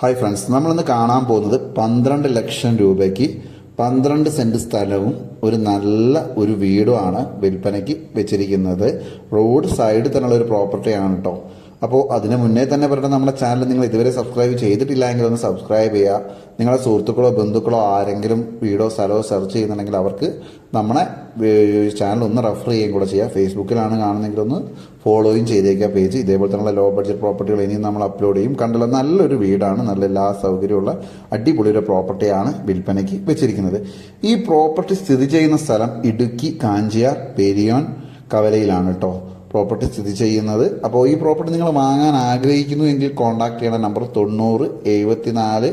Hi friends നമ്മളിന്ന് കാണാൻ പോകുന്നത് പന്ത്രണ്ട് ലക്ഷം രൂപയ്ക്ക് പന്ത്രണ്ട് സെന്റ് സ്ഥലവും ഒരു നല്ല ഒരു വീടുമാണ് വിൽപ്പനയ്ക്ക് വെച്ചിരിക്കുന്നത്. റോഡ് സൈഡിൽ തന്നെയുള്ള ഒരു പ്രോപ്പർട്ടിയാണ് കേട്ടോ അപ്പോൾ അതിന് മുന്നേ തന്നെ പറഞ്ഞ നമ്മുടെ ചാനൽ നിങ്ങൾ ഇതുവരെ സബ്സ്ക്രൈബ് ചെയ്തിട്ടില്ല എങ്കിൽ ഒന്ന് സബ്സ്ക്രൈബ് ചെയ്യുക. നിങ്ങളുടെ സുഹൃത്തുക്കളോ ബന്ധുക്കളോ ആരെങ്കിലും വീടോ സ്ഥലമോ സെർച്ച് ചെയ്യുന്നുണ്ടെങ്കിൽ അവർക്ക് നമ്മളെ ചാനൽ ഒന്ന് റെഫർ ചെയ്യുകയും കൂടെ ചെയ്യുക ഫേസ്ബുക്കിലാണ് കാണുന്നെങ്കിൽ ഒന്ന് ഫോളോയും ചെയ്തേക്കുക പേജ് ഇതേപോലെ തന്നെ ലോ ബഡ്ജറ്റ് പ്രോപ്പർട്ടികൾ ഇനിയും നമ്മൾ അപ്ലോഡ് ചെയ്യും. കണ്ടുള്ള നല്ലൊരു വീടാണ്. നല്ല എല്ലാ സൗകര്യമുള്ള അടിപൊളി ഒരു പ്രോപ്പർട്ടിയാണ് വിൽപ്പനയ്ക്ക് വെച്ചിരിക്കുന്നത്. ഈ പ്രോപ്പർട്ടി സ്ഥിതി ചെയ്യുന്ന സ്ഥലം ഇടുക്കി കാഞ്ചിയാർ പെരിയോൻ കവലയിലാണ് കേട്ടോ പ്രോപ്പർട്ടി സ്ഥിതി ചെയ്യുന്നത്. അപ്പോൾ ഈ പ്രോപ്പർട്ടി നിങ്ങൾ വാങ്ങാൻ ആഗ്രഹിക്കുന്നു എങ്കിൽ കോൺടാക്ട് ചെയ്യേണ്ട നമ്പർ തൊണ്ണൂറ് എഴുപത്തിനാല്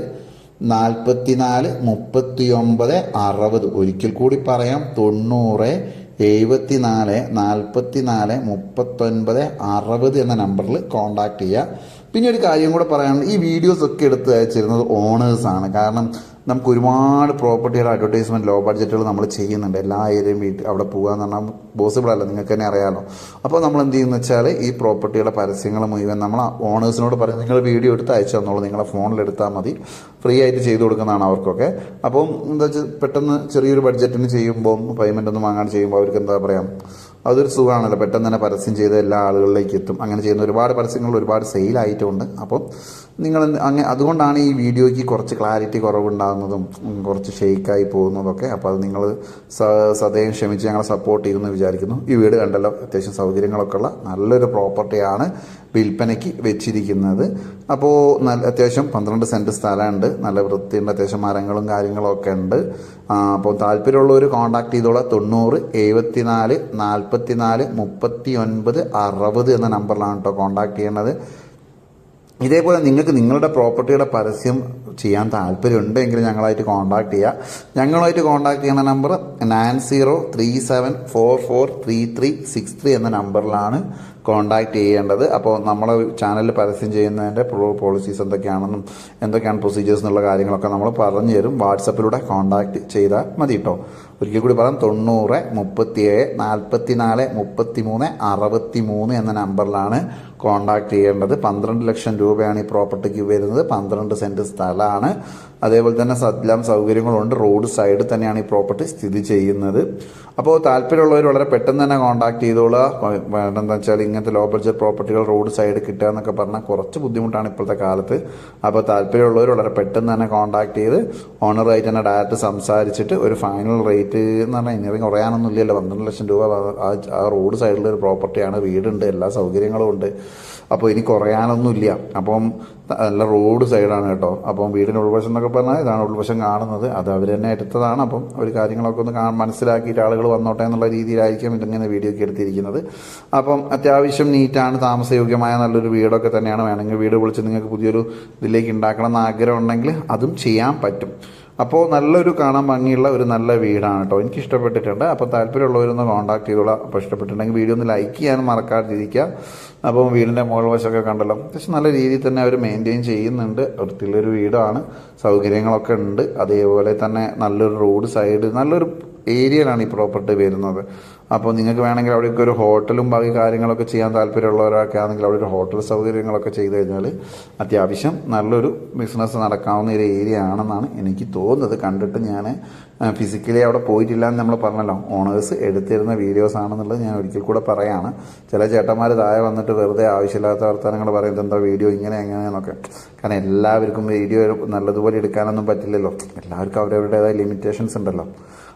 നാൽപ്പത്തിനാല് മുപ്പത്തി ഒമ്പത് അറുപത്. ഒരിക്കൽ കൂടി പറയാം. തൊണ്ണൂറ് എഴുപത്തിനാല് നാൽപ്പത്തിനാല് മുപ്പത്തൊൻപത് അറുപത് എന്ന നമ്പറിൽ കോൺടാക്ട് ചെയ്യുക പിന്നെ ഒരു കാര്യം കൂടെ പറയാനുണ്ട്. ഈ വീഡിയോസ് ഒക്കെ എടുത്ത് അയച്ചിരുന്നത് ഓണേഴ്സാണ് കാരണം നമുക്ക് ഒരുപാട് പ്രോപ്പർട്ടിയുടെ അഡ്വർടൈസ്മെന്റ് ലോ ബഡ്ജറ്റുകൾ നമ്മൾ ചെയ്യുന്നുണ്ട്. എല്ലാ ഏരിയയും വീട്ടിൽ അവിടെ പോകാന്ന് പറഞ്ഞാൽ പോസിബിൾ അല്ല. നിങ്ങൾക്ക് തന്നെ അറിയാമല്ലോ അപ്പോൾ നമ്മൾ എന്ത് ചെയ്യുന്നു വെച്ചാൽ ഈ പ്രോപ്പർട്ടിയുടെ പരസ്യങ്ങൾ മുഴുവൻ നമ്മൾ ഓണേഴ്സിനോട് പറയും നിങ്ങൾ വീഡിയോ എടുത്ത് അയച്ചു തന്നോളൂ. നിങ്ങളെ ഫോണിൽ എടുത്താൽ മതി. ഫ്രീ ആയിട്ട് ചെയ്തു കൊടുക്കുന്നതാണ് അവർക്കൊക്കെ. അപ്പം എന്താ വെച്ചാൽ പെട്ടെന്ന് ചെറിയൊരു ബഡ്ജറ്റിന് ചെയ്യുമ്പോൾ പേയ്മെന്റ് ഒന്നും വാങ്ങാൻ ചെയ്യുമ്പോൾ അവർക്ക് എന്താ പറയുക അതൊരു സുഖമാണല്ലോ. പെട്ടെന്ന് തന്നെ പരസ്യം ചെയ്ത് എല്ലാ ആളുകളിലേക്ക് എത്തും. അങ്ങനെ ചെയ്യുന്ന ഒരുപാട് പരസ്യങ്ങൾ ഒരുപാട് സെയിലായിട്ടുണ്ട് അപ്പം നിങ്ങൾ അങ്ങനെ അതുകൊണ്ടാണ് ഈ വീഡിയോയ്ക്ക് കുറച്ച് ക്ലാരിറ്റി കുറവുണ്ടാകുന്നതും കുറച്ച് ഷെയ്ക്കായി പോകുന്നതൊക്കെ. അപ്പോൾ അത് നിങ്ങൾ സദയം ക്ഷമിച്ച് ഞങ്ങളെ സപ്പോർട്ട് ചെയ്യുമെന്ന് വിചാരിക്കുന്നു. ഈ വീട് കണ്ടല്ലോ അത്യാവശ്യം സൗകര്യങ്ങളൊക്കെ ഉള്ള നല്ലൊരു പ്രോപ്പർട്ടിയാണ് വിൽപ്പനയ്ക്ക് വെച്ചിരിക്കുന്നത്. അപ്പോൾ നല്ല അത്യാവശ്യം പന്ത്രണ്ട് സെന്റ് സ്ഥലമുണ്ട്. നല്ല വൃത്തിയുണ്ട് അത്യാവശ്യം മരങ്ങളും കാര്യങ്ങളൊക്കെ ഉണ്ട്. അപ്പോൾ താല്പര്യമുള്ളവർ കോൺടാക്ട് ചെയ്തോളാം. തൊണ്ണൂറ് എഴുപത്തിനാല് നാൽപ്പത്തിനാല് മുപ്പത്തി ഒൻപത് അറുപത് എന്ന നമ്പറിലാണ് കേട്ടോ കോൺടാക്ട് ചെയ്യേണ്ടത് ഇതേപോലെ നിങ്ങൾക്ക് നിങ്ങളുടെ പ്രോപ്പർട്ടിയുടെ പരസ്യം ചെയ്യാൻ താല്പര്യമുണ്ടെങ്കിൽ ഞങ്ങളായിട്ട് കോൺടാക്ട് ചെയ്യുക ഞങ്ങളുമായിട്ട് കോൺടാക്ട് ചെയ്യുന്ന number nine zero three seven four four three three six three എന്ന നമ്പറിലാണ് കോൺടാക്ട് ചെയ്യേണ്ടത്. അപ്പോൾ നമ്മൾ ചാനലിൽ പരസ്യം ചെയ്യുന്നതിന്റെ പോളിസീസ് എന്തൊക്കെയാണെന്നും എന്തൊക്കെയാണ് പ്രൊസീജിയേഴ്സ് എന്നുള്ള കാര്യങ്ങളൊക്കെ നമ്മൾ പറഞ്ഞു തരും. വാട്സപ്പിലൂടെ കോണ്ടാക്ട് ചെയ്താൽ മതി കേട്ടോ ഒരിക്കൽ കൂടി പറയാം തൊണ്ണൂറ് മുപ്പത്തിയേഴ് നാൽപ്പത്തി നാല് മുപ്പത്തി മൂന്ന് അറുപത്തി മൂന്ന് എന്ന നമ്പറിലാണ് കോണ്ടാക്ട് ചെയ്യേണ്ടത്. പന്ത്രണ്ട് ലക്ഷം രൂപയാണ് ഈ പ്രോപ്പർട്ടിക്ക് വരുന്നത്. പന്ത്രണ്ട് സെന്റ് സ്ഥലമാണ്. അതേപോലെ തന്നെ എല്ലാം സൗകര്യങ്ങളുണ്ട്. റോഡ് സൈഡിൽ തന്നെയാണ് ഈ പ്രോപ്പർട്ടി സ്ഥിതി ചെയ്യുന്നത്. അപ്പോൾ താല്പര്യമുള്ളവർ വളരെ പെട്ടെന്ന് തന്നെ കോണ്ടാക്ട് ചെയ്തോളുക. വേണ്ടെന്ന് വെച്ചാൽ ഇങ്ങനത്തെ ലോ ബഡ്ജറ്റ് പ്രോപ്പർട്ടികൾ റോഡ് സൈഡ് കിട്ടുക എന്നൊക്കെ പറഞ്ഞാൽ കുറച്ച് ബുദ്ധിമുട്ടാണ് ഇപ്പോഴത്തെ കാലത്ത്. അപ്പോൾ താല്പര്യമുള്ളവർ വളരെ പെട്ടെന്ന് തന്നെ കോൺടാക്ട് ചെയ്ത് ഓണറായിട്ട് തന്നെ ഡയറക്റ്റ് സംസാരിച്ചിട്ട് ഒരു ഫൈനൽ റേറ്റ് എന്ന് പറഞ്ഞാൽ ഇനി കുറയാനൊന്നും ഇല്ലല്ലോ. പന്ത്രണ്ട് ലക്ഷം രൂപ ആ റോഡ് സൈഡിൽ ഒരു പ്രോപ്പർട്ടിയാണ് വീടുണ്ട്. എല്ലാ സൗകര്യങ്ങളും ഉണ്ട്. അപ്പോൾ ഇനി കുറയാനൊന്നുമില്ല അപ്പം നല്ല റോഡ് സൈഡാണ് കേട്ടോ. അപ്പം വീടിന്റെ ഉൾവശം എന്നൊക്കെ പറഞ്ഞാൽ ഇതാണ് ഉൾവശം കാണുന്നത്. അത് അവർ തന്നെ എടുത്തതാണ്. അപ്പം അവർ കാര്യങ്ങളൊക്കെ ഒന്ന് കാണാൻ മനസ്സിലാക്കിയിട്ട് ആളുകൾ വന്നോട്ടെ എന്നുള്ള രീതിയിലായിരിക്കും ഇതിങ്ങനെ വീഡിയോ ഒക്കെ എടുത്തിരിക്കുന്നത്. അപ്പം അത്യാവശ്യം നീറ്റാണ് താമസയോഗ്യമായ നല്ലൊരു വീടൊക്കെ തന്നെയാണ്. വേണമെങ്കിൽ വീട് വിളിച്ച് നിങ്ങൾക്ക് പുതിയൊരു ഇതിലേക്ക് ഉണ്ടാക്കണം എന്ന് ആഗ്രഹം ഉണ്ടെങ്കിൽ അതും ചെയ്യാൻ പറ്റും. അപ്പോൾ നല്ലൊരു കാണാൻ ഭംഗിയുള്ള ഒരു നല്ല വീടാണ് കേട്ടോ. എനിക്ക് ഇഷ്ടപ്പെട്ടിട്ടുണ്ട് അപ്പോൾ താല്പര്യമുള്ളവരൊന്ന് കോൺടാക്ട് ചെയ്തോളാം. അപ്പോൾ ഇഷ്ടപ്പെട്ടിട്ടുണ്ടെങ്കിൽ വീഡിയോ ഒന്ന് ലൈക്ക് ചെയ്യാൻ മറക്കാതിരിക്കുക. അപ്പോൾ വീടിന്റെ മുകൾ വശമൊക്കെ കണ്ടല്ലോ. അത്യാവശ്യം നല്ല രീതിയിൽ തന്നെ അവർ മെയിന്റെയിൻ ചെയ്യുന്നുണ്ട്. വൃത്തിയുള്ളൊരു വീടാണ്. സൗകര്യങ്ങളൊക്കെ ഉണ്ട്. അതേപോലെ തന്നെ നല്ലൊരു റോഡ് സൈഡ് നല്ലൊരു ഏരിയയിലാണ് ഈ പ്രോപ്പർട്ടി വരുന്നത്. അപ്പോൾ നിങ്ങൾക്ക് വേണമെങ്കിൽ അവിടെയൊക്കെ ഒരു ഹോട്ടലും ബാക്കി കാര്യങ്ങളൊക്കെ ചെയ്യാൻ താല്പര്യമുള്ളവരൊക്കെ ആണെങ്കിൽ അവിടെ ഒരു ഹോട്ടൽ സൗകര്യങ്ങളൊക്കെ ചെയ്ത് കഴിഞ്ഞാൽ അത്യാവശ്യം നല്ലൊരു ബിസിനസ് നടക്കാവുന്ന ഒരു ഏരിയ ആണെന്നാണ് എനിക്ക് തോന്നുന്നത്. കണ്ടിട്ട് ഞാൻ ഫിസിക്കലി അവിടെ പോയിട്ടില്ല എന്ന് നമ്മൾ പറഞ്ഞല്ലോ. ഓണേഴ്സ് എടുത്തിരുന്ന വീഡിയോസ് ആണെന്നുള്ളത് ഞാൻ ഒരിക്കൽ കൂടെ പറയാണ്. ചില ചേട്ടന്മാർ താഴെ വന്നിട്ട് വെറുതെ ആവശ്യമില്ലാത്ത വർത്തമാനങ്ങൾ പറയുന്നത് എന്താ വീഡിയോ ഇങ്ങനെ എങ്ങനെയെന്നൊക്കെ. കാരണം എല്ലാവർക്കും വീഡിയോ നല്ലതുപോലെ എടുക്കാനൊന്നും പറ്റില്ലല്ലോ. എല്ലാവർക്കും അവരവരുടേതായ ലിമിറ്റേഷൻസ് ഉണ്ടല്ലോ.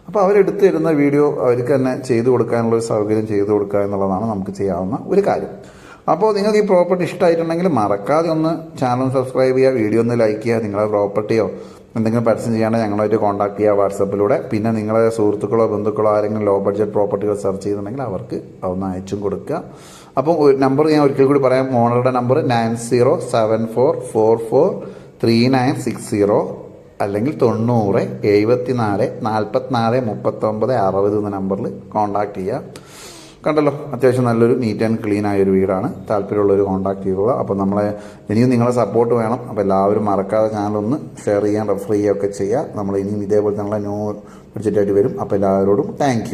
അപ്പോൾ അവരെടുത്ത് തരുന്ന വീഡിയോ അവർക്ക് തന്നെ ചെയ്തു കൊടുക്കാനുള്ള ഒരു സൗകര്യം ചെയ്തു കൊടുക്കുക എന്നുള്ളതാണ് നമുക്ക് ചെയ്യാവുന്ന ഒരു കാര്യം. അപ്പോൾ നിങ്ങൾക്ക് ഈ പ്രോപ്പർട്ടി ഇഷ്ടമായിട്ടുണ്ടെങ്കിൽ മറക്കാതെ ഒന്ന് ചാനൽ സബ്സ്ക്രൈബ് ചെയ്യുക വീഡിയോ ഒന്ന് ലൈക്ക് ചെയ്യുക നിങ്ങളുടെ പ്രോപ്പർട്ടിയോ എന്തെങ്കിലും പരസ്യം ചെയ്യാണ്ട് ഞങ്ങളായിട്ട് കോൺടാക്ട് ചെയ്യുക വാട്സപ്പിലൂടെ. പിന്നെ നിങ്ങളുടെ സുഹൃത്തുക്കളോ ബന്ധുക്കളോ ആരെങ്കിലും ലോ ബഡ്ജറ്റ് പ്രോപ്പർട്ടികൾ സെർച്ച് ചെയ്യുന്നുണ്ടെങ്കിൽ അവർക്ക് അതൊന്ന് അയച്ചും കൊടുക്കുക. അപ്പോൾ നമ്പർ ഞാൻ ഒരിക്കൽ കൂടി പറയാം ഓണറുടെ number nine zero seven four four four three nine six zero. അല്ലെങ്കിൽ തൊണ്ണൂറ് എഴുപത്തിനാല് നാൽപ്പത്തിനാല് മുപ്പത്തൊമ്പത് അറുപത് എന്ന നമ്പറിൽ കോൺടാക്ട് ചെയ്യുക കണ്ടല്ലോ അത്യാവശ്യം നല്ലൊരു നീറ്റ് ആൻഡ് ക്ലീൻ ആയ ഒരു വീടാണ്. താല്പര്യമുള്ളവർ കോൺടാക്ട് ചെയ്യുക അപ്പോൾ നമ്മളെ ഇനിയും നിങ്ങളെ സപ്പോർട്ട് വേണം. അപ്പോൾ എല്ലാവരും മറക്കാതെ ചാനലൊന്ന് ഷെയർ ചെയ്യാൻ റെഫർ ചെയ്യുകയൊക്കെ ചെയ്യുക നമ്മൾ ഇനിയും ഇതേപോലെ തന്നെ ന്യൂ ബഡ്ജറ്റായിട്ട് വരും. അപ്പോൾ എല്ലാവരോടും താങ്ക്